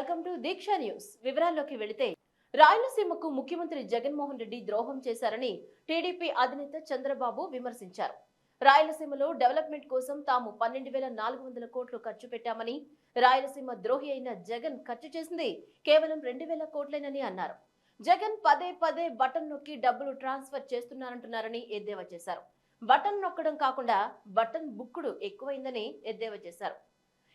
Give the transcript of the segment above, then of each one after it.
Welcome to Deeksha news. వివరాల్లోకి వెళితే రాయలసీమకు ముఖ్యమంత్రి జగన్మోహన్ రెడ్డి ద్రోహం చేశారని టీడీపీ అధినేత చంద్రబాబు విమర్శించారు. రాయలసీమలో డెవలప్మెంట్ కోసం తాము పన్నెండు వేల నాలుగు వందల కోట్లు ఖర్చు పెట్టామని రాయలసీమ ద్రోహి అయిన జగన్ ఖర్చు చేసింది కేవలం రెండు వేల కోట్లేనని అన్నారు. జగన్ పదే పదే బటన్ నొక్కి డబ్బులు ట్రాన్స్ఫర్ చేస్తున్నారంటున్నారని ఎద్దేవా చేశారు. బటన్ నొక్కడం కాకుండా బటన్ బుక్కుడు ఎక్కువైందని ఎద్దేవా చేశారు.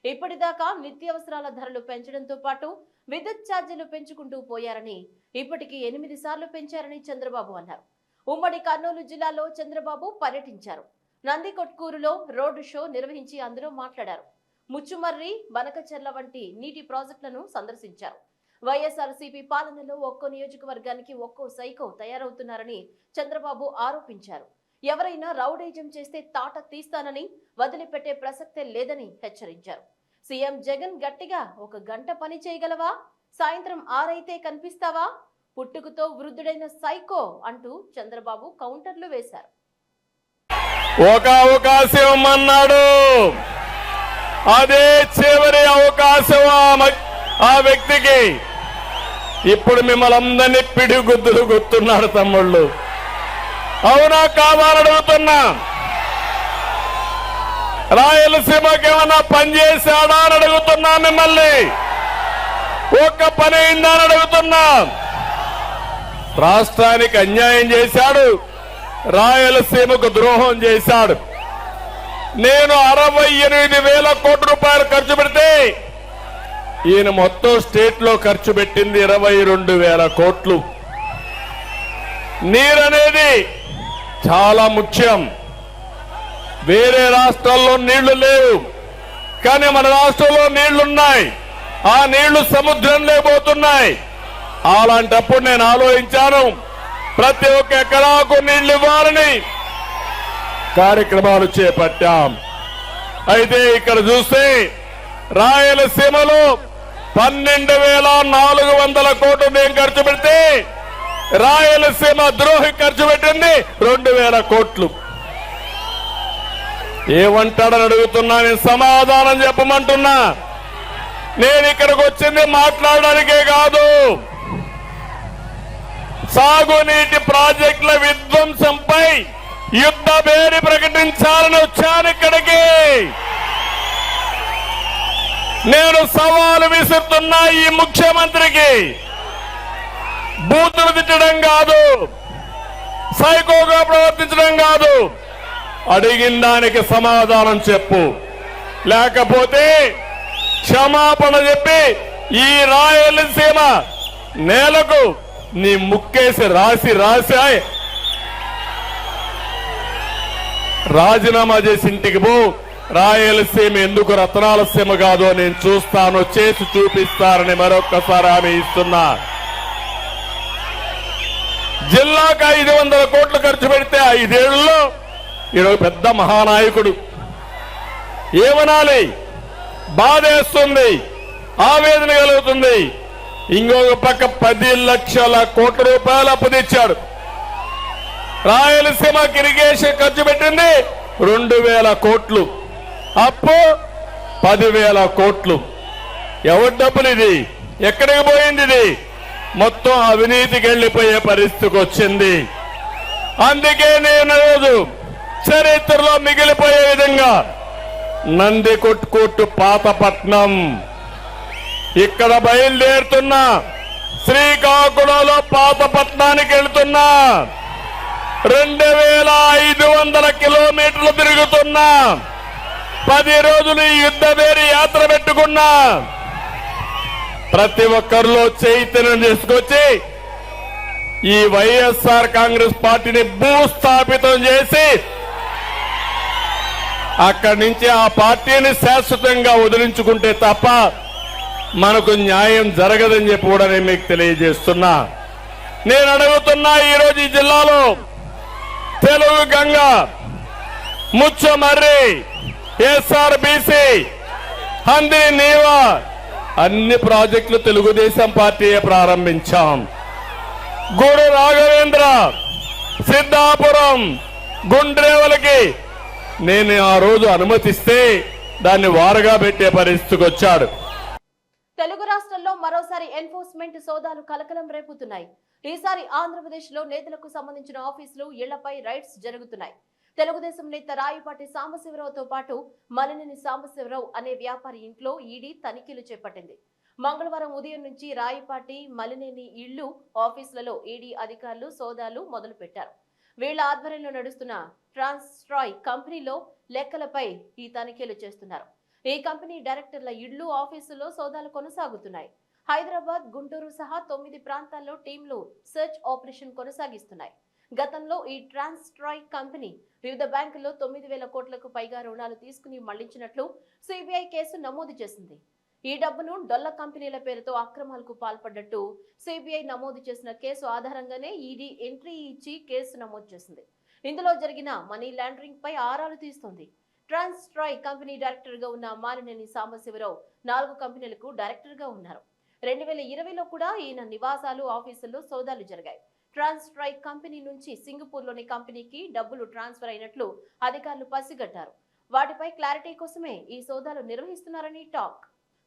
ఇప్పటిదాకా నిత్యావసరాల ధరలు పెంచడంతో పాటు విద్యుత్ ఛార్జీలు పెంచుకుంటూ పోయారని ఇప్పటికి ఎనిమిది సార్లు పెంచారని చంద్రబాబు అన్నారు. ఉమ్మడి కర్నూలు జిల్లాలో చంద్రబాబు పర్యటించారు. నందికొట్కూరులో రోడ్డు షో నిర్వహించి అందులో మాట్లాడారు. ముచ్చుమర్రి బనకచెర్ల వంటి నీటి ప్రాజెక్టులను సందర్శించారు. వైఎస్ఆర్సీపీ పాలనలో ఒక్కో నియోజకవర్గానికి ఒక్కో సైకో తయారవుతున్నారని చంద్రబాబు ఆరోపించారు. ఎవరైనా రౌడేజం చేస్తే తాట తీస్తానని వదిలిపెట్టే ప్రసక్తే లేదని హెచ్చరించారు. సీఎం జగన్ గట్టిగా ఒక గంట పని చేయగలవా? సాయంత్రం ఆరైతే కనిపిస్తావా? పుట్టుకతో వృద్ధుడైన సైకో అంటూ చంద్రబాబు కౌంటర్లు వేశారు. ఒక అవకాశం అన్నాడు. అదే చివరి అవకాశం ఆ ఆ వ్యక్తికి. ఇప్పుడు మిమ్మల్ని అందరినీ పిడిగుద్దులు గుర్తున్నాడు తమ్ముళ్ళు. అవునా కావాలడుగుతున్నా రాయలసీమకి ఏమన్నా పనిచేశాడా అని అడుగుతున్నా మిమ్మల్ని. ఒక్క పని అయిందా అని అడుగుతున్నా. రాష్ట్రానికి అన్యాయం చేశాడు. రాయలసీమకు ద్రోహం చేశాడు. నేను అరవై ఎనిమిది వేల కోట్ల రూపాయలు ఖర్చు పెడితే ఈయన మొత్తం స్టేట్లో ఖర్చు పెట్టింది ఇరవై రెండు వేల కోట్లు. నీరనేది చాలా ముఖ్యం. వేరే రాష్ట్రాల్లో నీళ్ళు లేవు. కానీ మన రాష్ట్రంలో నీళ్ళున్నాయి. ఆ నీళ్ళు సముద్రంలో పోతున్నాయి. అలాంటప్పుడు నేను ఆలోచించాను ప్రతి ఒక్క ఎకరాకు నీళ్ళు ఇవ్వాలని కార్యక్రమాలు చేపట్టాం. అయితే ఇక్కడ చూస్తే రాయలసీమలో పన్నెండు వేల నాలుగు వందల కోట్లు మేము ఖర్చు పెడితే రాయలసీమ ద్రోహి ఖర్చు పెట్టింది రెండు వేల కోట్లు. ఏమంటాడని అడుగుతున్నా నేను సమాధానం చెప్పమంటున్నా. నేను ఇక్కడికి వచ్చింది మాట్లాడడానికే కాదు. సాగునీటి ప్రాజెక్టుల విధ్వంసంపై యుద్ధ పేరు ప్రకటించాలని వచ్చాను ఇక్కడికి. నేను సవాలు విసురుతున్నా ఈ ముఖ్యమంత్రికి. బూతులు తిట్టడం కాదు. సైకోగా ప్రవర్తించడం కాదు. అడిగిన దానికి సమాధానం చెప్పు. లేకపోతే క్షమాపణ చెప్పి ఈ రాయలసీమ నేలకు నీ ముక్కేసి రాసి రాశాయి. రాజీనామా చేసి ఇంటికి పో. రాయలసీమ ఎందుకు రత్నాలసీమ కాదో నేను చూస్తాను. చేసి చూపిస్తారని మరొక్కసారి ఆమె ఇస్తున్నా. జిల్లాకు ఐదు వందల కోట్లు ఖర్చు పెడితే ఐదేళ్ళలో ఈరోజు పెద్ద మహానాయకుడు. ఏమనాలి? బాధేస్తుంది. ఆవేదన కలుగుతుంది. ఇంకొక పక్క పది లక్షల కోట్ల రూపాయలు అప్పు తెచ్చాడు. రాయలసీమ ఇరిగేషన్ ఖర్చు పెట్టింది రెండు వేల కోట్లు. అప్పు పదివేల కోట్లు. ఎవరి డబ్బులు ఇది? ఎక్కడికి పోయింది ఇది? మొత్తం అవినీతికి వెళ్ళిపోయే పరిస్థితికి వచ్చింది. అందుకే నేను రోజు చరిత్రలో మిగిలిపోయే విధంగా నంది కొట్టుకొట్టు పాతపట్నం ఇక్కడ బయలుదేరుతున్నా శ్రీకాకుళంలో పాతపట్నానికి వెళ్తున్నా రెండు వేల ఐదు వందల కిలోమీటర్లు తిరుగుతున్నా పది రోజులు యుద్ధ వేరి యాత్ర పెట్టుకున్నా ప్రతి ఒక్కరిలో చైతన్యం తీసుకొచ్చి ఈ వైఎస్ఆర్ కాంగ్రెస్ పార్టీని భూస్థాపితం చేసి అక్కడి నుంచి ఆ పార్టీని శాశ్వతంగా వదిలించుకుంటే తప్ప మనకు న్యాయం జరగదని చెప్పి కూడా నేను మీకు తెలియజేస్తున్నా. నేను అడుగుతున్నా ఈరోజు ఈ జిల్లాలో తెలుగు గంగ ముచ్చమర్రి ఎస్ఆర్బిసి హంది నీవా అన్ని ప్రాజెక్టులు తెలుగుదేశం పార్టీయే ప్రారంభించాం. గూడు రాఘవేంద్ర సిద్ధాపురం గుండ్రేవలకి నేను ఆ రోజు అనుమతిస్తే దాన్ని వారగా పెట్టే పరిస్థితికి వచ్చాడు. తెలుగు రాష్ట్రంలో మరోసారి ఎన్ఫోర్స్మెంట్ సోదాలు కలకలం రేపుతున్నాయి. ఈసారి ఆంధ్రప్రదేశ్లో నేతలకు సంబంధించిన ఆఫీసులు ఇళ్ళపై రైడ్స్ జరుగుతున్నాయి. తెలుగుదేశం నేత రాయపాటి సాంబశివరావుతో పాటు మలినేని సాంబశివరావు అనే వ్యాపారి ఇంట్లో ఈడీ తనిఖీలు చేపట్టింది. మంగళవారం ఉదయం నుంచి రాయపాటి మలినేని ఇళ్ళు ఆఫీసులలో ఈడీ అధికారులు సోదాలు మొదలుపెట్టారు. వీళ్ళ ఆధ్వర్యంలో నడుస్తున్న ట్రాన్స్ట్రాయ్ కంపెనీలో లెక్కలపై ఈ తనిఖీలు చేస్తున్నారు. ఈ కంపెనీ డైరెక్టర్ల ఇళ్ళు ఆఫీసుల్లో సోదాలు కొనసాగుతున్నాయి. హైదరాబాద్ గుంటూరు సహా తొమ్మిది ప్రాంతాల్లో టీంలు సెర్చ్ ఆపరేషన్ కొనసాగిస్తున్నాయి. గతంలో ఈ ట్రాన్స్ట్రాయ్ కంపెనీ వివిధ బ్యాంకుల్లో తొమ్మిది వేల కోట్లకు పైగా రుణాలు తీసుకుని మళ్ళించినట్లు సిబిఐ కేసు నమోదు చేసింది. ఈ డబ్బును డొల్ల కంపెనీల పేరుతో అక్రమాలకు పాల్పడ్డట్టు సిబిఐ నమోదు చేసిన కేసు ఆధారంగానే ఈడీ ఎంట్రీ ఇచ్చి కేసు నమోదు చేసింది. ఇందులో జరిగిన మనీ లాండరింగ్ పై ఆరాలు తీస్తోంది. ట్రాన్స్ట్రాయ్ కంపెనీ డైరెక్టర్గా ఉన్న మాలినేని సాంబశివరావు నాలుగు కంపెనీలకు డైరెక్టర్గా ఉన్నారు. రెండు వేల ఇరవైలో కూడా ఈయన నివాసాలు ఆఫీసుల్లో సోదాలు జరిగాయి. ట్రాన్స్ట్రాయ్ కంపెనీ నుంచి సింగపూర్లోని కంపెనీకి డబ్బులు ట్రాన్స్ఫర్ అయినట్లు అధికారులు పసిగట్టారు. వాటిపై క్లారిటీ కోసమే ఈ సోదాలు నిర్వహిస్తున్నారని టాక్.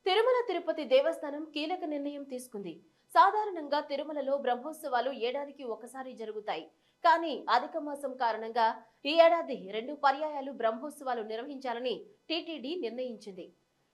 తిరుమల తిరుపతి దేవస్థానం కీలక నిర్ణయం తీసుకుంది. సాధారణంగా తిరుమలలో బ్రహ్మోత్సవాలు ఏడాదికి ఒకసారి జరుగుతాయి. కానీ అధిక మాసం కారణంగా ఈ ఏడాది రెండు పర్యాయాలు బ్రహ్మోత్సవాలు నిర్వహించాలని టీటీడీ నిర్ణయించింది.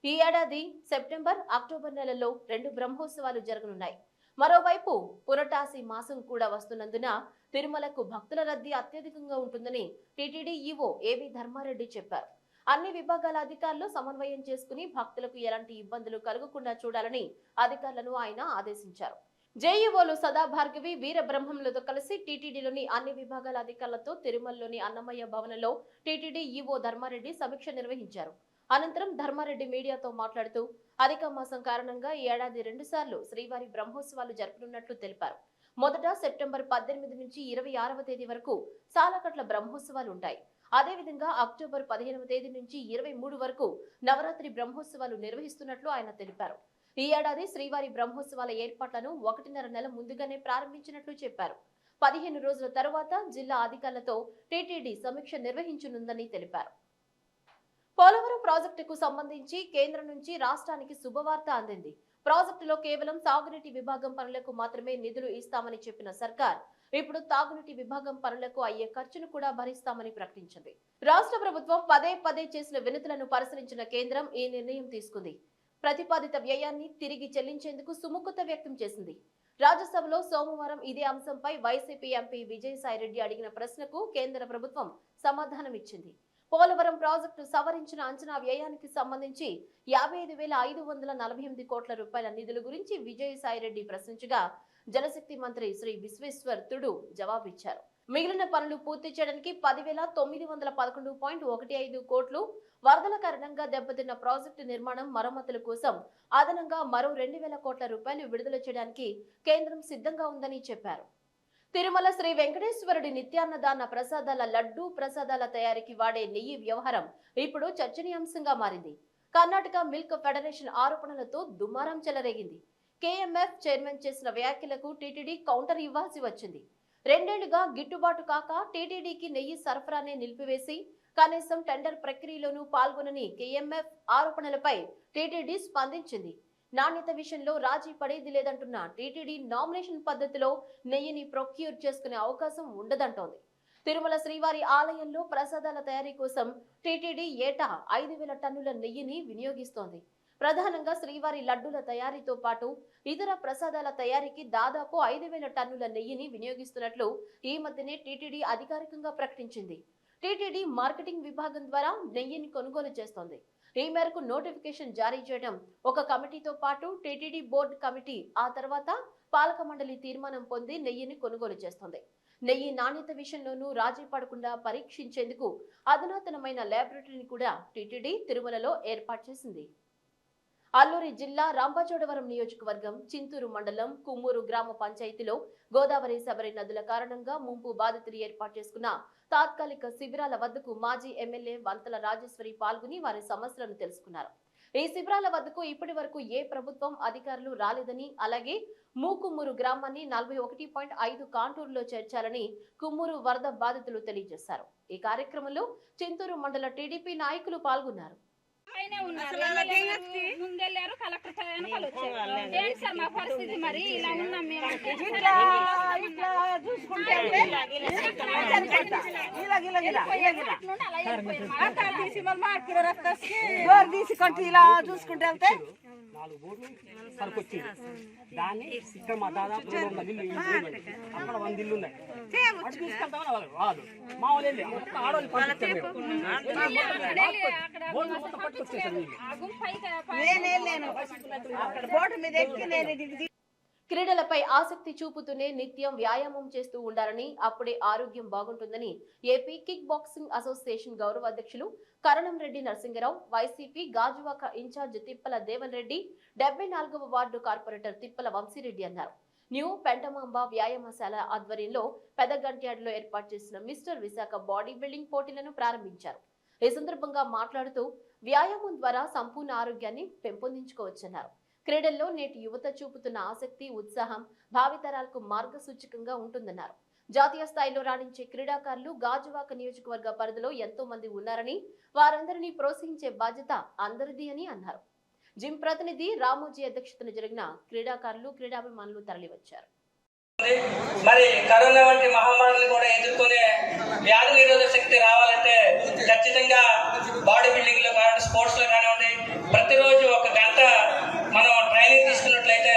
ఈ ఏడాది సెప్టెంబర్ అక్టోబర్ నెలల్లో రెండు బ్రహ్మోత్సవాలు జరగనున్నాయి. మరోవైపు పురటాసి మాసం కూడా వస్తున్నందున తిరుమలకు భక్తుల రద్దీ అత్యధికంగా ఉంటుందని టీటీడీ ఈవో ఏవి ధర్మారెడ్డి చెప్పారు. అన్ని విభాగాల అధికారులు సమన్వయం చేసుకుని భక్తులకు ఎలాంటి ఇబ్బందులు కలగకుండా చూడాలని అధికారులను ఆయన ఆదేశించారు. జేఈఓలు సదా భార్గవి వీరబ్రహ్మములతో కలిసి టీటీడీలోని అన్ని విభాగాల అధికారులతో తిరుమలలోని అన్నమయ్య భవనంలో టీటీడీ ఈవో ధర్మారెడ్డి సమీక్ష నిర్వహించారు. అనంతరం ధర్మారెడ్డి మీడియాతో మాట్లాడుతూ అధిక మాసం కారణంగా ఈ ఏడాది రెండుసార్లు శ్రీవారి బ్రహ్మోత్సవాలు జరపనున్నట్లు తెలిపారు. మొదట సెప్టెంబర్ పద్దెనిమిది నుంచి ఇరవై ఆరవ తేదీ వరకు సాలకట్ల బ్రహ్మోత్సవాలు ఉంటాయి. అదేవిధంగా అక్టోబర్ పదిహేనవ తేదీ నుంచి ఇరవై మూడు వరకు నవరాత్రి బ్రహ్మోత్సవాలు నిర్వహిస్తున్నట్లు ఆయన తెలిపారు. ఈ ఏడాది శ్రీవారి బ్రహ్మోత్సవాల ఏర్పాట్లను ఒకటిన్నర నెల ముందుగానే ప్రారంభించినట్లు చెప్పారు. పదిహేను రోజుల తరువాత జిల్లా అధికారులతో టీటీడీ సమీక్ష నిర్వహించనుందని తెలిపారు. పోలవరం ప్రాజెక్టుకు సంబంధించి కేంద్రం నుంచి రాష్ట్రానికి శుభవార్త అందింది. ప్రాజెక్టులో కేవలం తాగునీటి విభాగం పనులకు మాత్రమే నిధులు ఇస్తామని చెప్పిన సర్కార్ ఇప్పుడు తాగునీటి విభాగం పనులకు అయ్యే ఖర్చును కూడా భరిస్తామని ప్రకటించింది. రాష్ట్ర ప్రభుత్వం పదే పదే చేసిన వినతులను పరిశీలించిన కేంద్రం ఈ నిర్ణయం తీసుకుంది. ప్రతిపాదిత వ్యయాన్ని తిరిగి చెల్లించేందుకు సుముఖత వ్యక్తం చేసింది. రాజ్యసభలో సోమవారం ఇదే అంశంపై వైసీపీ ఎంపీ విజయసాయిరెడ్డి అడిగిన ప్రశ్నకు కేంద్ర ప్రభుత్వం సమాధానం ఇచ్చింది పోలవరం ప్రాజెక్టు సవరించిన అంచనా వ్యయానికి సంబంధించి యాభై ఐదు వేల ఐదు వందల నలభై ఎనిమిది కోట్ల రూపాయల నిధుల గురించి విజయసాయిరెడ్డి ప్రశ్నించగా జలశక్తి మంత్రి శ్రీ విశ్వేశ్వర్ తుడు జవాబిచ్చారు. మిగిలిన పనులు పూర్తి చేయడానికి పదివేల తొమ్మిది వందల పదకొండు పాయింట్ ఒకటి ఐదు కోట్లు వరదల కారణంగా దెబ్బతిన్న ప్రాజెక్టు నిర్మాణం మరమ్మతుల కోసం అదనంగా మరో రెండు వేల కోట్ల రూపాయలు విడుదల చేయడానికి కేంద్రం సిద్ధంగా ఉందని చెప్పారు. తిరుమల శ్రీ వెంకటేశ్వరుడి నిత్యాన్నదాన ప్రసాదాల లడ్డూ ప్రసాదాల తయారీకి వాడే నెయ్యి వ్యవహారం ఇప్పుడు చర్చనీయాంశంగా మారింది. కర్ణాటక మిల్క్ ఫెడరేషన్ ఆరోపణలతో దుమారం చెలరేగింది. కేఎంఎఫ్ చైర్మన్ చేసిన వ్యాఖ్యలకు టీటీడీ కౌంటర్ ఇవ్వాల్సి వచ్చింది. రెండేళ్ళుగా గిట్టుబాటు కాక టీటీడీకి నెయ్యి సరఫరానే నిలిపివేసి కనీసం టెండర్ ప్రక్రియలోనూ పాల్గొనని కేఎంఎఫ్ ఆరోపణలపై టీటీడీ స్పందించింది. నాణ్యత విషయంలో రాజీ పడేది లేదంటున్న టీటీడీ నామినేషన్ పద్ధతిలో నెయ్యిని ప్రొక్యూర్ చేసుకునే అవకాశం ఉండదంటోంది. తిరుమల శ్రీవారి ఆలయంలో ప్రసాదాల తయారీ కోసం టీటీడీ ఏటా ఐదు వేల టన్నుల నెయ్యిని వినియోగిస్తోంది. ప్రధానంగా శ్రీవారి లడ్డుల తయారీతో పాటు ఇతర ప్రసాదాల తయారీకి దాదాపు ఐదు వేల టన్నుల నెయ్యిని వినియోగిస్తున్నట్లు ఈ మధ్యనే టీటీడీ అధికారికంగా ప్రకటించింది. టీటీడీ మార్కెటింగ్ విభాగం ద్వారా నెయ్యిని కొనుగోలు చేస్తోంది. ఈ మేరకు నోటిఫికేషన్ జారీ చేయడం ఒక కమిటీతో పాటు టీటీడీ బోర్డు కమిటీ ఆ తర్వాత పాలక మండలి తీర్మానం పొంది నెయ్యిని కొనుగోలు చేస్తోంది. నెయ్యి నాణ్యత విషయంలోనూ రాజీ పడకుండా పరీక్షించేందుకు అధునాతనమైన ల్యాబొరేటరీని కూడా టీటీడీ తిరుమలలో ఏర్పాటు చేసింది. అల్లూరి జిల్లా రాంబాచోడవరం నియోజకవర్గం చింతూరు మండలం కుమ్మూరు గ్రామ పంచాయతీలో గోదావరి శబరి నదుల కారణంగా ముంపు బాధితులు ఏర్పాటు చేసుకున్న తాత్కాలిక శిబిరాల వద్దకు మాజీ ఎమ్మెల్యే వంతల రాజేశ్వరి పాల్గొని వారి సమస్యలను తెలుసుకున్నారు. ఈ శిబిరాల వద్దకు ఇప్పటి వరకు ఏ ప్రభుత్వం అధికారులు రాలేదని అలాగే మూకుమ్మూరు గ్రామాన్ని నలభై ఒకటి పాయింట్ ఐదు కాంటూరులో చేర్చాలని కుమ్మూరు వరద బాధితులు తెలియజేశారు. ఈ కార్యక్రమంలో చింతూరు మండల టీడీపీ నాయకులు పాల్గొన్నారు. పైనే ఉన్నారు. ఎమ్మెల్యే ముందెళ్ళారు కలెక్టర్ వెనకాల వచ్చారు. ఏంటి సార్ మా పరిస్థితి మరి? ఇలా ఉన్నాం మేము. చూసుకుంటే ఇలా చూసుకుంటే వెళ్తే నాలుగు బోర్లు సరుకు వచ్చింది దాన్ని ఇక్కడ మా దాదాపు రెండు వందల ఇల్లు అక్కడ వంద ఇల్లు ఉన్నాయి. అటు తీసుకెళ్తామని వాళ్ళు రాదు. మా వాళ్ళు వెళ్ళి మొత్తం ఆడవాళ్ళు పంపించారు అక్కడ బోర్డు మొత్తం పట్టుకొచ్చేసారు క్రీడలపై ఆసక్తి చూపుతూనే నిత్యం వ్యాయామం చేస్తూ ఉండాలని అప్పుడే ఆరోగ్యం బాగుంటుందని ఏపీ కిక్ బాక్సింగ్ అసోసియేషన్ గౌరవ అధ్యక్షులు Karanam Reddy Narasingarao YCP Gajuwaka in charge Tippala Devan Reddy డెబ్బై నాలుగవ వార్డు కార్పొరేటర్ తిప్పల వంశీరెడ్డి అన్నారు. న్యూ పెంటమాంబ వ్యాయామశాల ఆధ్వర్యంలో పెదగంట్యాడులో ఏర్పాటు చేసిన మిస్టర్ విశాఖ బాడీ బిల్డింగ్ పోటీలను ప్రారంభించారు. ఈ సందర్భంగా మాట్లాడుతూ వ్యాయామం ద్వారా సంపూర్ణ ఆరోగ్యాన్ని పెంపొందించుకోవచ్చన్నారు. క్రీడల్లో నేటి యువత చూపుతున్న ఆసక్తి ఉత్సాహం భావితరాలకు మార్గసూచకంగా ఉంటుందన్నారు. జాతీయ స్థాయిలో రాణించే క్రీడాకారులు గాజువాక నియోజకవర్గ పరిధిలో ఎంతో మంది ఉన్నారని వారందరినీ ప్రోత్సహించే బాధ్యత అందరిది అని అన్నారు. జిమ్ ప్రతినిధి రామోజీ అధ్యక్షతన జరిగిన క్రీడాకారులు క్రీడాభిమానులు తరలివచ్చారు. మరి కరోనా వంటి మహమ్మారిని కూడా ఎదుర్కొనే వ్యాధి నిరోధక శక్తి రావాలంటే ఖచ్చితంగా బాడీ బిల్డింగ్లో కానివ్వండి స్పోర్ట్స్లో కానివ్వండి ప్రతిరోజు ఒక గంట మనం తీసుకున్నట్లయితే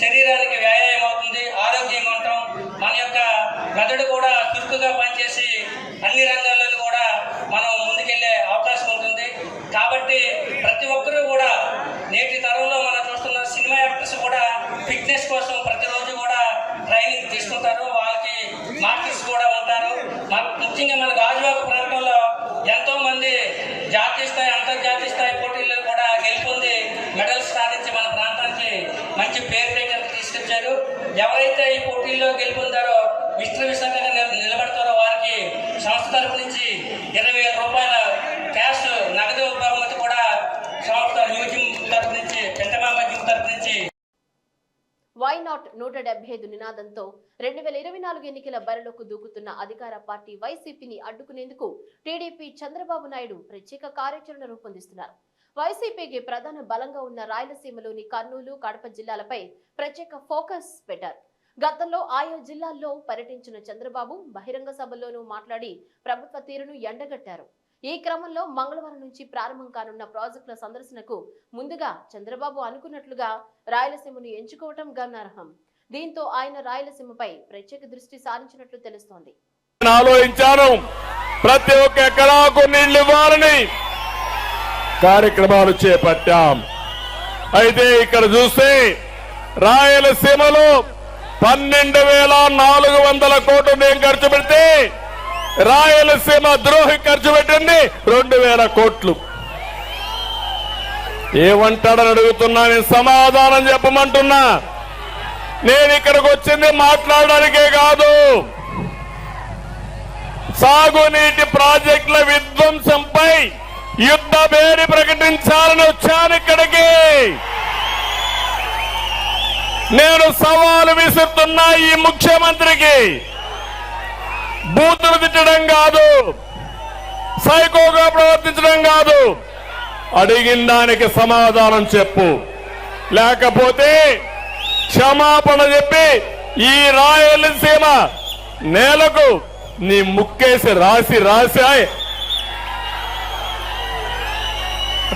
శరీరానికి వ్యాయామం అవుతుంది ఆరోగ్యంగా ఉంటాం. మన యొక్క మెదడు కూడా చురుకుగా పనిచేసి అన్ని రంగాల్లోనూ కూడా మనం ముందుకెళ్ళే అవకాశం ఉంటుంది. కాబట్టి ప్రతి ఒక్కరూ కూడా నేటి తరంలో మనం చూస్తున్న సినిమా యాక్టర్స్ కూడా ఫిట్నెస్ కోసం ప్రతిరోజు కూడా ట్రైనింగ్ తీసుకుంటారు. వాళ్ళకి మార్కెట్స్ కూడా ఉంటారు. ముఖ్యంగా మన గాజువాక ప్రాంతంలో ఎంతో మంది జాతీయ స్థాయి అంతర్జాతీయ స్థాయి పేరు దగ్గరికి తీసుకొచ్చారు. ఎవరైతే ఈ పోటీల్లో గెలుపొందారో విస్తృత విశాఖగా నిలబడతారో వారికి సంస్థ తరపు నుంచి ఇరవై వేల రూపాయల క్యాష్ నగదు బహుమతి కూడా సంస్థ మ్యూజియం తరపు నుంచి పెంటమాంబ మ్యూజియం తరపు నుంచి. వై నాట్ నూట డెబ్బై ఐదు నినాదంతో రెండు వేల ఇరవై నాలుగు ఎన్నికల బరిలోకి దూకుతున్న అధికార పార్టీ వైసీపీని అడ్డుకునేందుకు టీడీపీ చంద్రబాబు నాయుడు ప్రత్యేక కార్యాచరణ రూపొందిస్తున్నారు. వైసీపీకి ప్రధాన బలంగా ఉన్న రాయలసీమలోని కర్నూలు కడప జిల్లాలపై ప్రత్యేక ఫోకస్ పెట్టారు. గతంలో ఆయా జిల్లాల్లో పర్యటించిన చంద్రబాబు బహిరంగ సభల్లోనూ మాట్లాడి ప్రభుత్వ తీరును ఎండగట్టారు. ఈ క్రమంలో మంగళవారం నుంచి ప్రారంభం కానున్న ప్రాజెక్టుల సందర్శనకు ముందుగా చంద్రబాబు అనుకున్నట్లుగా రాయలసీమను ఎంచుకోవటం గమనార్హం. దీంతో ఆయన రాయలసీమపై ప్రత్యేక దృష్టి సారించినట్లు తెలుస్తోంది. ఆలోచించాను. ప్రతి ఒక్క ఎకరాకు నీళ్ళు ఇవ్వాలని కార్యక్రమాలు చేపట్టాం. అయితే ఇక్కడ చూస్తే రాయలసీమలో పన్నెండు వేల నాలుగు వందల కోట్లు మేము ఖర్చు పెడితే రాయలసీమ ద్రోహి ఖర్చు పెట్టింది రెండు వేల కోట్లు. ఏమంటాడని అడుగుతున్నా నేను సమాధానం చెప్పమంటున్నా. నేను ఇక్కడికి వచ్చింది మాట్లాడడానికే కాదు. సాగునీటి ప్రాజెక్టుల విధ్వంసంపై యుద్ధ పేరు ప్రకటించాలని వచ్చాను ఇక్కడికి. నేను సవాలు విసురుతున్నా ఈ ముఖ్యమంత్రికి. బూతులు తిట్టడం కాదు. సైకోగా ప్రవర్తించడం కాదు. అడిగిన దానికి సమాధానం చెప్పు. లేకపోతే క్షమాపణ చెప్పి ఈ రాయలసీమ నేలకు నీ ముక్కేసి రాసి రాసి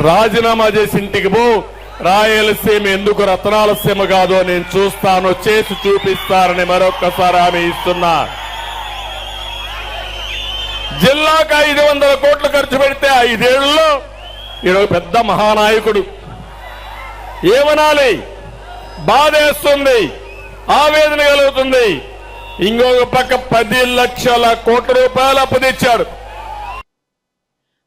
రాజీనామా చేసి ఇంటికి పో. రాయలసీమ ఎందుకు రత్నాలసీమ కాదో నేను చూస్తాను. చేసి చూపిస్తారని మరొక్కసారి ఆమె ఇస్తున్నా. జిల్లాకు ఐదు వందల కోట్లు ఖర్చు పెడితే ఐదేళ్ళలో ఈడ పెద్ద మహానాయకుడు. ఏమనాలి? బాధేస్తుంది ఆవేదన కలుగుతుంది. ఇంకొక పక్క పది లక్షల కోట్ల రూపాయలు అప్పు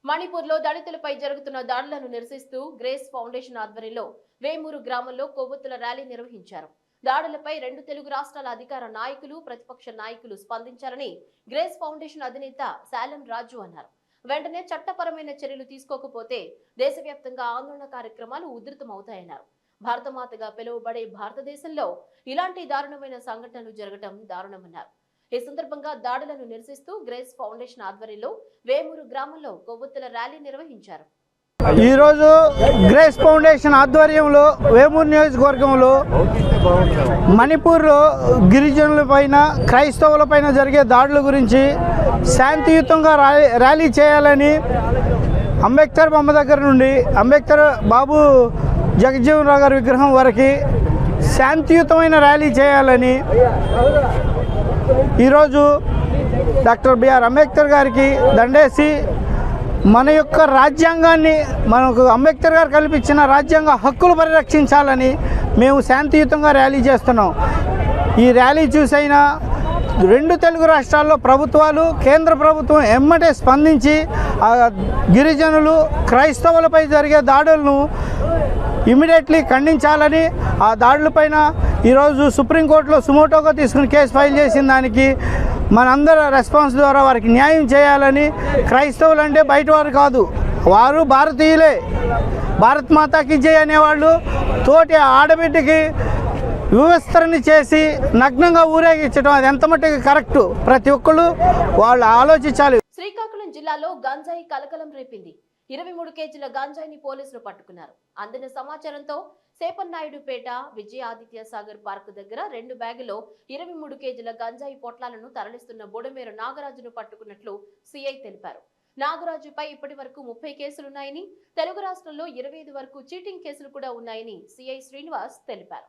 మణిపూర్లో దళితులపై జరుగుతున్న దాడులను నిరసిస్తూ గ్రేస్ ఫౌండేషన్ ఆధ్వర్యంలో వేమూరు గ్రామంలో కొవ్వొత్తుల ర్యాలీ నిర్వహించారు. దాడులపై రెండు తెలుగు రాష్ట్రాల అధికార నాయకులు ప్రతిపక్ష నాయకులు స్పందించారని గ్రేస్ ఫౌండేషన్ అధినేత శాలం రాజు అన్నారు. వెంటనే చట్టపరమైన చర్యలు తీసుకోకపోతే దేశవ్యాప్తంగా ఆందోళన కార్యక్రమాలు ఉధృతమవుతాయన్నారు. భారతమాతగా పిలువబడే భారతదేశంలో ఇలాంటి దారుణమైన సంఘటనలు జరగటం దారుణమన్నారు. ఈ సందర్భంగా దాడులను నిరసిస్తూ గ్రేస్ ఫౌండేషన్ ఆధ్వర్యంలో వేమూరు గ్రామంలో కొవ్వొత్తుల ర్యాలీ నిర్వహించారు. ఈరోజు గ్రేస్ ఫౌండేషన్ ఆధ్వర్యంలో వేమూరు నియోజకవర్గంలో మణిపూర్లో గిరిజనుల పైన క్రైస్తవుల పైన జరిగే దాడుల గురించి శాంతియుతంగా ర్యాలీ ర్యాలీ చేయాలని అంబేద్కర్ బొమ్మ దగ్గర నుండి అంబేద్కర్ బాబు జగజ్జీవన్ రావు గారి విగ్రహం వరకు శాంతియుతమైన ర్యాలీ చేయాలని ఈరోజు డాక్టర్ బిఆర్ అంబేద్కర్ గారికి దండేసి మన యొక్క రాజ్యాంగాన్ని మనకు అంబేద్కర్ గారు కల్పించిన రాజ్యాంగ హక్కులు పరిరక్షించాలని మేము శాంతియుతంగా ర్యాలీ చేస్తున్నాం. ఈ ర్యాలీ చూసైనా రెండు తెలుగు రాష్ట్రాల్లో ప్రభుత్వాలు కేంద్ర ప్రభుత్వం ఎమ్మటే స్పందించి గిరిజనులు క్రైస్తవులపై జరిగే దాడులను ఇమీడియట్లీ ఖండించాలని ఆ దాడులపైన ఈరోజు సుప్రీంకోర్టులో సుమోటోగా తీసుకుని కేసు ఫైల్ చేసిన దానికి మనందరి రెస్పాన్స్ ద్వారా వారికి న్యాయం చేయాలని క్రైస్తవులు అంటే బయట వారు కాదు వారు భారతీయులే. భారత్ మాతాకి జయ అనేవాళ్ళు తోటి ఆడబిడ్డకి వివస్తరణ చేసి నగ్నంగా ఊరేగించడం అది ఎంత మట్టుకు కరెక్ట్? ప్రతి ఒక్కళ్ళు వాళ్ళు ఆలోచించాలి. శ్రీకాకుళం జిల్లాలో గంజాయి కలకలం రేపింది. ఇరవై మూడు కేజీల గంజాయిని పోలీసులు పట్టుకున్నారు. అందిన సమాచారంతో సేపన్నాయుడుపేట విజయ ఆదిత్య సాగర్ పార్క్ దగ్గర రెండు బ్యాగులో ఇరవై మూడు కేజీల గంజాయి పొట్లాలను తరలిస్తున్న బుడమేరు నాగరాజును పట్టుకున్నట్లు సిఐ తెలిపారు. నాగరాజుపై ఇప్పటి వరకు ముప్పై కేసులున్నాయని తెలుగు రాష్ట్రంలో ఇరవై ఐదు వరకు చీటింగ్ కేసులు కూడా ఉన్నాయని సిఐ శ్రీనివాస్ తెలిపారు.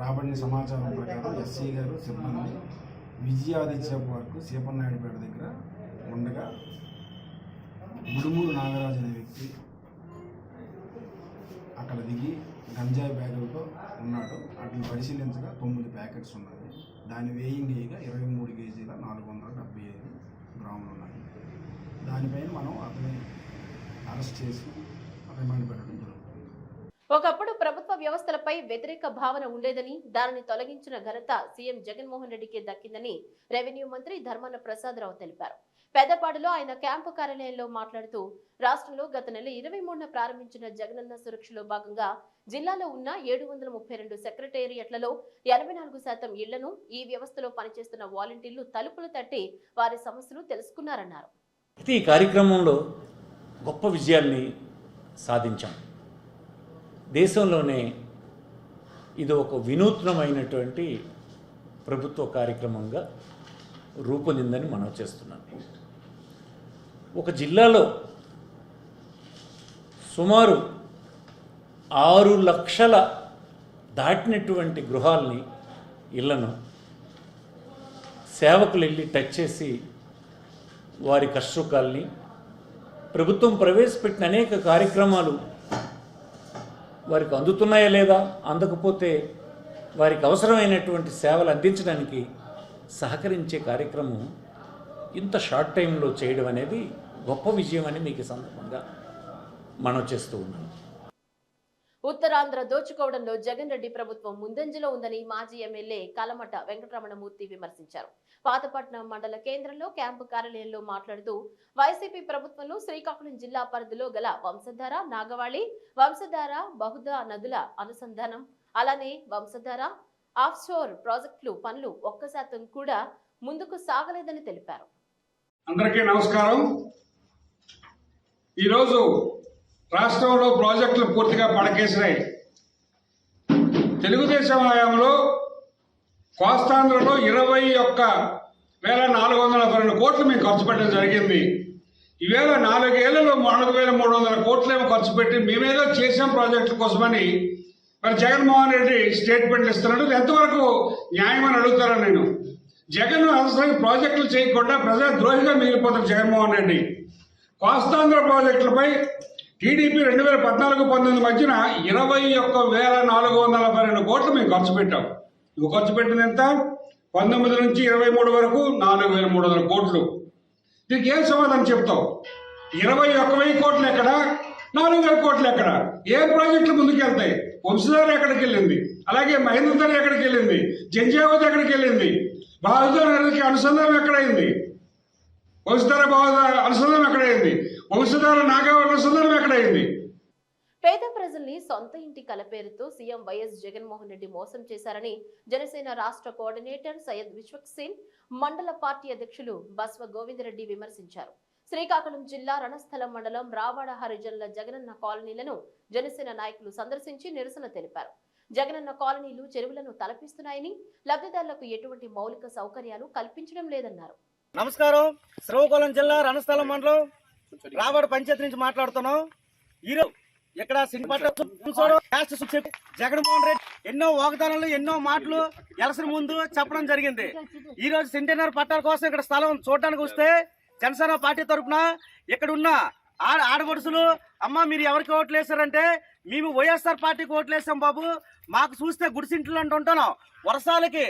రాబడిన సమాచారం ప్రకారం ఎస్సీ గారు సిబ్బంది విజయాదిత్య వరకు సీపన్నాయుడుపేట దగ్గర ఉండగా ముడుమూరు నాగరాజు అనే వ్యక్తి అక్కడ దిగి గంజాయి బ్యాగులతో ఉన్నాడు వాటిని పరిశీలించగా తొమ్మిది ప్యాకెట్స్ ఉన్నాయి. దాని వేయింగ్ వేయగా ఇరవై మూడు కేజీల నాలుగు వందల డెబ్బై ఐదు గ్రాములు ఉన్నాయి. దానిపైన మనం అతని అరెస్ట్ చేసి రిమాండ్ పెట్టడం జరుగుతుంది. ఒకప్పుడు ప్రభుత్వ వ్యవస్థలపై వ్యతిరేక భావన ఉండేదని దానిని తొలగించిన ఘనత సీఎం జగన్మోహన్ రెడ్డికే దక్కిందని రెవెన్యూ మంత్రి ధర్మాన ప్రసాదరావు తెలిపారు. పెద్దపాడులో ఆయన క్యాంపు కార్యాలయంలో మాట్లాడుతూ రాష్ట్రంలో గత నెల ఇరవై మూడున ప్రారంభించిన జగనన్న సురక్షలో భాగంగా జిల్లాలో ఉన్న ఏడు వందల ముప్పై రెండు సెక్రటేరియట్లలో ఎనభై నాలుగు శాతం ఇళ్ళను ఈ వ్యవస్థలో పనిచేస్తున్న వాలంటీర్లు తలుపులు తట్టి వారి సమస్యలు తెలుసుకున్నారన్నారు. అయితే ఈ కార్యక్రమంలో గొప్ప విజయాన్ని సాధించాం. దేశంలోనే ఇది ఒక వినూత్నమైనటువంటి ప్రభుత్వ కార్యక్రమంగా రూపొందిందని మనం చేస్తున్నాం. ఒక జిల్లాలో సుమారు ఆరు లక్షల దాటినటువంటి గృహాల్ని ఇళ్ళను సేవకులు వెళ్ళి టచ్ చేసి వారి కష్టసుఖాల్ని ప్రభుత్వం ప్రవేశపెట్టిన అనేక కార్యక్రమాలు వారికి అందుతున్నాయా లేదా అందకపోతే వారికి అవసరమైనటువంటి సేవలు అందించడానికి సహకరించే కార్యక్రమం ఇంత షార్ట్ టైంలో చేయడం అనేది గొప్ప విజయం అని మీకు సందర్భంగా మనం చేస్తూ ఉన్నాం. ఉత్తరాంధ్ర దోచుకోవడంలో జగన్ రెడ్డి ప్రభుత్వం ముందంజలో ఉందని మాజీ ఎమ్మెల్యే కలమట వెంకటరమణమూర్తి విమర్శించారు. పాతపట్నం మండల కేంద్రంలో క్యాంపు కార్యాలయంలో మాట్లాడుతూ వైసీపీ ప్రభుత్వంలో శ్రీకాకుళం జిల్లా పరిధిలో గల వంశధార నాగవాళి వంశధార బహుదా నదుల అనుసంధానం అలానే వంశధార ఆఫ్షోర్ ప్రాజెక్టులు పనులు ఒక్క శాతం కూడా ముందుకు సాగలేదని తెలిపారు. అందరికీ నమస్కారం. ఈరోజు రాష్ట్రంలో ప్రాజెక్టులు పూర్తిగా పడకేసినాయి. తెలుగుదేశం హయాంలో కోస్తాంధ్రలో ఇరవై ఒక్క వేల నాలుగు వందల పన్నెండు కోట్లు మేము ఖర్చు పెట్టడం జరిగింది. ఈవేళ నాలుగేళ్ళలో నాలుగు వేల మూడు వందల కోట్లు ఏమో ఖర్చు పెట్టి మేమేదో చేసాం ప్రాజెక్టుల కోసమని. మరి జగన్మోహన్ రెడ్డి స్టేట్మెంట్లు ఇస్తున్నాడు. ఎంతవరకు న్యాయం అని అడుగుతారని నేను? జగన్ అవసరం ప్రాజెక్టులు చేయకుండా ప్రజా ద్రోహిగా మిగిలిపోతారు జగన్మోహన్ రెడ్డి. కోస్తాంధ్ర ప్రాజెక్టులపై టీడీపీ రెండు వేల పద్నాలుగు పంతొమ్మిది మధ్యన ఇరవై ఒక్క వేల నాలుగు వందల పన్నెండు కోట్లు మేము ఖర్చు పెట్టాం. నువ్వు ఖర్చు పెట్టింది ఎంత? పంతొమ్మిది నుంచి ఇరవై మూడు వరకు నాలుగు వేల మూడు వందల కోట్లు. దీనికి ఏం సమాధానం చెప్తావు? ఇరవై ఒక్క వెయ్యి కోట్లు ఎక్కడ? నాలుగు వేల కోట్లు ఎక్కడ? ఏ ప్రాజెక్టులు ముందుకెళ్తాయి? వంశధార ఎక్కడికి వెళ్ళింది అలాగే మహేంద్రధర ఎక్కడికి వెళ్ళింది జంజావతి ఎక్కడికి వెళ్ళింది బహదూర్ అనుసంధానం ఎక్కడైంది? వంశధార బహదూర్ అనుసంధానం ఎక్కడైంది? వంశధార నాగవ అనుసంధానం ఎక్కడైంది? పేద ప్రజల్ని సొంత ఇంటి కల పేరుతో సీఎం వైఎస్ జగన్మోహన్ రెడ్డి మోసం చేశారని జనసేన రాష్ట్ర కోఆర్డినేటర్ సయ్యద్ విశ్వక్సేన్ మండల పార్టీ అధ్యక్షులు బస్వ గోవిందరెడ్డి విమర్శించారు. శ్రీకాకుళం జిల్లా రణస్థలం మండలం రావాడ హరిజనుల జగనన్న కాలనీలను జనసేన నాయకులు సందర్శించి నిరసన తెలిపారు. జగనన్న కాలనీలు చెరువులను తలపిస్తున్నాయని లబ్ధిదారులకు ఎటువంటి మౌలిక సౌకర్యాలు కల్పించడం లేదన్నారు. నమస్కారం. శ్రీకాకుళం జిల్లా రణస్థలం మండలం రావాడ పంచాయతీ నుంచి మాట్లాడుతున్నాం. ఈరోజు ఇక్కడ జగన్మోహన్ రెడ్డి ఎన్నో వాగ్దానాలు ఎన్నో మాటలు ఎలసిన ముందు చెప్పడం జరిగింది. ఈ రోజు సెంటెనర్ పట్టాల కోసం ఇక్కడ స్థలం చూడడానికి వస్తే జనసేన పార్టీ తరఫున ఇక్కడ ఉన్న ఆడ ఆడగొడుసులు అమ్మ మీరు ఎవరికి ఓట్లు వేశారంటే మేము వైఎస్ఆర్ పార్టీకి ఓట్లేసాం బాబు. మాకు చూస్తే గుడిసింట్లు అంటూ ఉంటున్నాం. వర్షాలకి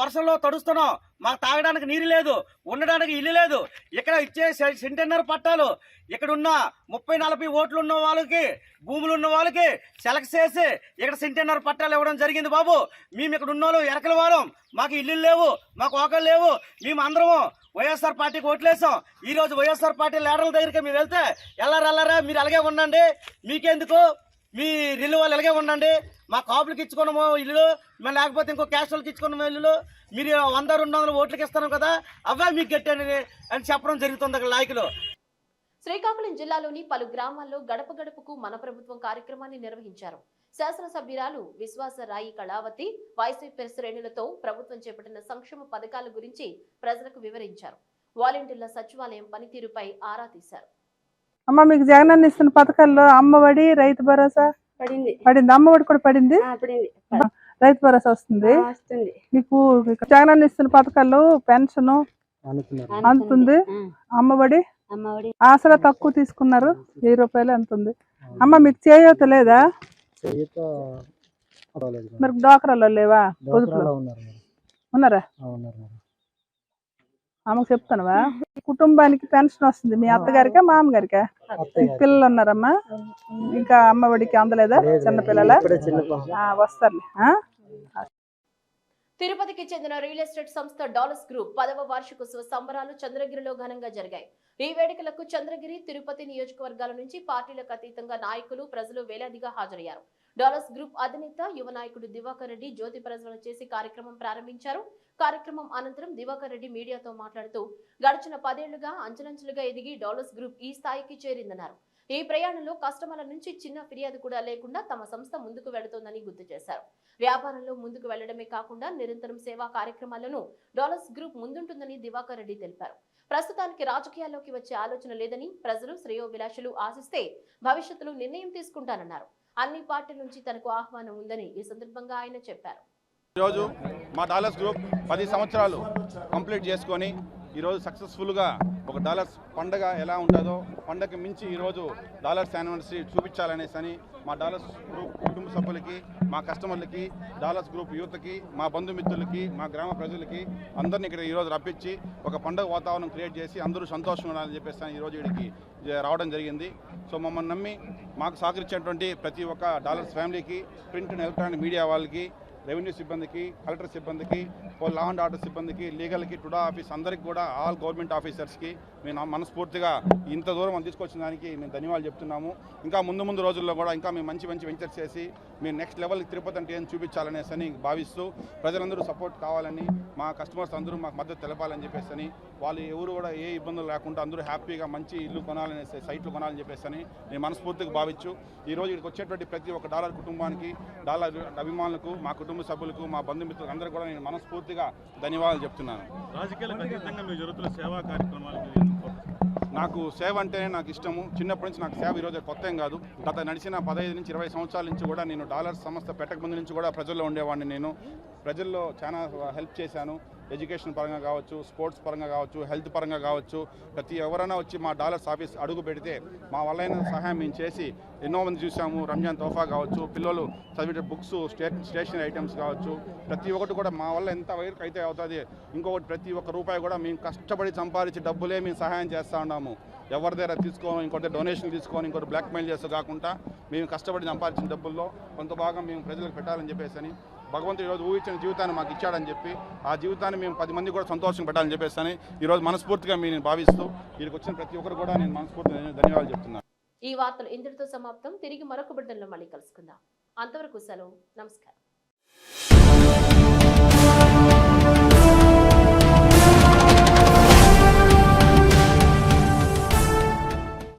వర్షంలో తడుస్తున్నాం. మాకు తాగడానికి నీరు లేదు ఉండడానికి ఇల్లు లేదు. ఇక్కడ ఇచ్చే సెంటెన్నర్ పట్టాలు ఇక్కడ ఉన్న ముప్పై నలభై ఓట్లు ఉన్న వాళ్ళకి భూములు ఉన్న వాళ్ళకి సెలెక్ట్ చేసి ఇక్కడ సెంటెన్నర్ పట్టాలు ఇవ్వడం జరిగింది బాబు. మేము ఇక్కడ ఉన్న వాళ్ళు ఎరకల వాళ్ళం. మాకు ఇల్లు లేవు మాకు ఒకళ్ళు లేవు. మేము అందరము వైఎస్ఆర్ పార్టీకి ఓట్లేసాం. ఈ రోజు వైఎస్ఆర్ పార్టీ లీడర్ల దగ్గరికి మేము వెళ్తే ఎల్లారెల్లారా మీరు అలాగే ఉండండి. మీకెందుకు? మీ ఇల్లు వాళ్ళు ఇలాగే ఉండండి. మా కాపులకి ఇచ్చుకున్నాము ఇల్లు మేము లేకపోతే ఇంకో క్యాష్ వాళ్ళకి ఇచ్చుకున్నాము ఇల్లు. మీరు వంద రెండు వందల ఓట్లకి ఇస్తాను కదా అవే మీకు గట్టండి అని చెప్పడం జరుగుతుంది అక్కడ లాయకులు శ్రీకాకుళం జిల్లాలోని పలు గ్రామాల్లో గడప గడపకు మన ప్రభుత్వం కార్యక్రమాన్ని నిర్వహించారు. శాసనసభ్యురాలు విశ్వాస రాయి కళావతి వైసీపీ శ్రేణులతో ప్రభుత్వం చేపట్టిన సంక్షేమ పథకాల గురించి ప్రజలకు వివరించారు. వాలంటీర్ల సచివాలయం పనితీరుపై ఆరా తీశారు. అమ్మ మీకు జగనన్న ఇస్తున్న పథకాల్లో అమ్మఒడి రైతు భరోసా పడింది. పడింది? అమ్మఒడి కూడా పడింది? పడింది. రైతు భరోసా వస్తుంది. వస్తుంది. మీకు జగనన్న ఇస్తున్న పథకాల్లో పెన్షన్ అందుతుంది అమ్మఒడి ఆసరా తక్కువ తీసుకున్నారు. వెయ్యి రూపాయలు అంతుంది. అమ్మ మీకు చేయూత లేదా? మరి డోకరాలో లేవా? ఉన్నారా అమ్మకు చెప్తానవా? కుటుంబానికి పెన్షన్ వస్తుంది. మీ అత్తగారికా మామగారికా? పిల్లలు ఉన్నారమ్మా ఇంకా అమ్మఒడికి అందలేదా? చిన్న పిల్లల? వస్తారులే. ఆ? తిరుపతికి చెందిన రియల్ ఎస్టేట్ సంస్థ డాలర్స్ గ్రూప్ పదవ వార్షికోత్సవ సంబరాలు చంద్రగిరిలో ఘనంగా జరిగాయి. ఈ వేడుకలకు చంద్రగిరి తిరుపతి నియోజకవర్గాల నుంచి పార్టీలకు అతీతంగా నాయకులు ప్రజలు వేలాదిగా హాజరయ్యారు. డాలర్స్ గ్రూప్ అధినేత యువ నాయకుడు దివాకర్ రెడ్డి జ్యోతి ప్రజ్వలన చేసి కార్యక్రమం ప్రారంభించారు. కార్యక్రమం అనంతరం దివాకర్ రెడ్డి మీడియాతో మాట్లాడుతూ గడిచిన పదేళ్ళుగా అంచెలంచెలుగా ఎదిగి డాలర్స్ గ్రూప్ ఈ స్థాయికి చేరిందన్నారు. ఈ ప్రయాణంలో కస్టమర్ల నుంచి చిన్న ఫిర్యాదు కూడా లేకుండా తమ సంస్థ ముందుకు వెళుతోందని గుర్తు చేశారు. వ్యాపారంలో ముందుకు వెళ్ళడమే కాకుండా నిరంతరం సేవా కార్యక్రమాలను డాలర్స్ గ్రూప్ ముందుంటుందని దివాకర్ రెడ్డి తెలిపారు. ప్రస్తుతానికి రాజకీయాల్లోకి వచ్చే ఆలోచన లేదని ప్రజలు శ్రేయోభిలాషులు ఆశిస్తే భవిష్యత్తులో నిర్ణయం తీసుకుంటానన్నారు. అన్ని పార్టీల నుంచి తనకు ఆహ్వానం ఉందని ఈ సందర్భంగా ఆయన చెప్పారు. ఈరోజు మా డాలర్స్ గ్రూప్ పది సంవత్సరాలు కంప్లీట్ చేసుకొని ఈరోజు సక్సెస్ఫుల్గా ఒక డాలర్స్ పండగ ఎలా ఉంటుందో పండగకి మించి ఈరోజు డాలర్స్ యానివర్సరీ చూపించాలనేసి అని మా డాలర్స్ గ్రూప్ కుటుంబ సభ్యులకి మా కస్టమర్లకి డాలర్స్ గ్రూప్ యూత్కి మా బంధుమిత్రులకి మా గ్రామ ప్రజలకి అందరినీ ఇక్కడ ఈరోజు రప్పించి ఒక పండగ వాతావరణం క్రియేట్ చేసి అందరూ సంతోషంగా ఉండాలని చెప్పేసి అని ఈరోజు ఇక్కడికి రావడం జరిగింది. సో మమ్మల్ని నమ్మి మాకు సహకరించినటువంటి ప్రతి ఒక్క డాలర్స్ ఫ్యామిలీకి ప్రింట్ అండ్ ఎలక్ట్రానిక్ మీడియా వాళ్ళకి రెవెన్యూ సిబ్బందికి కలెక్టర్ సిబ్బందికి లా అండ్ ఆర్డర్ సిబ్బందికి లీగల్కి టుడా ఆఫీస్ అందరికి కూడా ఆల్ గవర్నమెంట్ ఆఫీసర్స్కి మేము మనస్ఫూర్తిగా ఇంత దూరం మనం తీసుకొచ్చిన దానికి మేము ధన్యవాదాలు చెప్తున్నాము. ఇంకా ముందు ముందు రోజుల్లో కూడా ఇంకా మేము మంచి మంచి వెంచర్స్ చేసి మీరు నెక్స్ట్ లెవెల్ తిరుపతి అంటే ఏం చూపించాలనేసి అని భావిస్తూ ప్రజలందరూ సపోర్ట్ కావాలని మా కస్టమర్స్ అందరూ మాకు మద్దతు తెలపాలని చెప్పేసి అని వాళ్ళు ఎవరు కూడా ఏ ఇబ్బందులు లేకుండా అందరూ హ్యాపీగా మంచి ఇల్లు కొనాలనేసి సైట్లు కొనాలని చెప్పేసి అని నేను మనస్ఫూర్తిగా భావించు. ఈరోజు ఇక్కడికి వచ్చేటువంటి ప్రతి ఒక్క డాలర్ కుటుంబానికి డాలర్ అభిమానులకు మా కుటుంబ సభ్యులకు మా బంధుమిత్రులకు అందరూ కూడా నేను మనస్ఫూర్తిగా ధన్యవాదాలు చెప్తున్నాను. రాజకీయాలకు అతీతంగా మీ జరుగుతున్న సేవా కార్యక్రమాలు నాకు సేవ అంటేనే నాకు ఇష్టము. చిన్నప్పటి నుంచి నాకు సేవ ఈరోజు కొత్త ఏం కాదు. గత నడిచిన పదహైదు నుంచి ఇరవై సంవత్సరాల నుంచి కూడా నేను డాలర్స్ సంస్థ పెట్టక ముందు నుంచి కూడా ప్రజల్లో ఉండేవాడిని నేను. ప్రజల్లో చాలా హెల్ప్ చేశాను. ఎడ్యుకేషన్ పరంగా కావచ్చు స్పోర్ట్స్ పరంగా కావచ్చు హెల్త్ పరంగా కావచ్చు ప్రతి ఎవరైనా వచ్చి మా డాలర్స్ ఆఫీస్ అడుగు పెడితే మా వల్లైన సహాయం మేము చేసి ఎన్నో మంది చూసాము రంజాన్ తోఫా కావచ్చు పిల్లలు చదివే బుక్స్ స్టే స్టేషనరీ ఐటమ్స్ కావచ్చు. ప్రతి ఒక్కటి కూడా మా వల్ల ఎంత వరకు అయితే అవుతుంది ఇంకొకటి ప్రతి ఒక్క రూపాయి కూడా మేము కష్టపడి సంపాదించి డబ్బులే మేము సహాయం చేస్తూ ఉన్నాము. ఎవరి దగ్గర తీసుకోని ఇంకొకటి డొనేషన్ తీసుకొని ఇంకోటి బ్లాక్మెయిల్ చేస్తూ కాకుండా మేము కష్టపడి సంపాదించిన డబ్బుల్లో కొంత భాగం మేము ప్రజలకు పెట్టాలని చెప్పేసి అని భగవంతుడు ఈరోజు ఊహించిన జీవితాన్ని మాకు ఇచ్చాడని చెప్పి ఆ జీవితాన్ని మేము పది మంది కూడా సంతోషం పెట్టాలని చెప్పేసి అని ఈరోజు మనస్ఫూర్తిగా మీ నేను భావిస్తూ వీరికి వచ్చిన ప్రతి ఒక్కరు కూడా నేను మనస్ఫూర్తిగా ధన్యవాదాలు చెప్తున్నాను. ఈ వార్తలు ఇంతటితో సమాప్తం. తిరిగి మరొక బిడ్డల్లో మళ్ళీ కలుసుకుందాం. అంతవరకు సెలవు. నమస్కారం.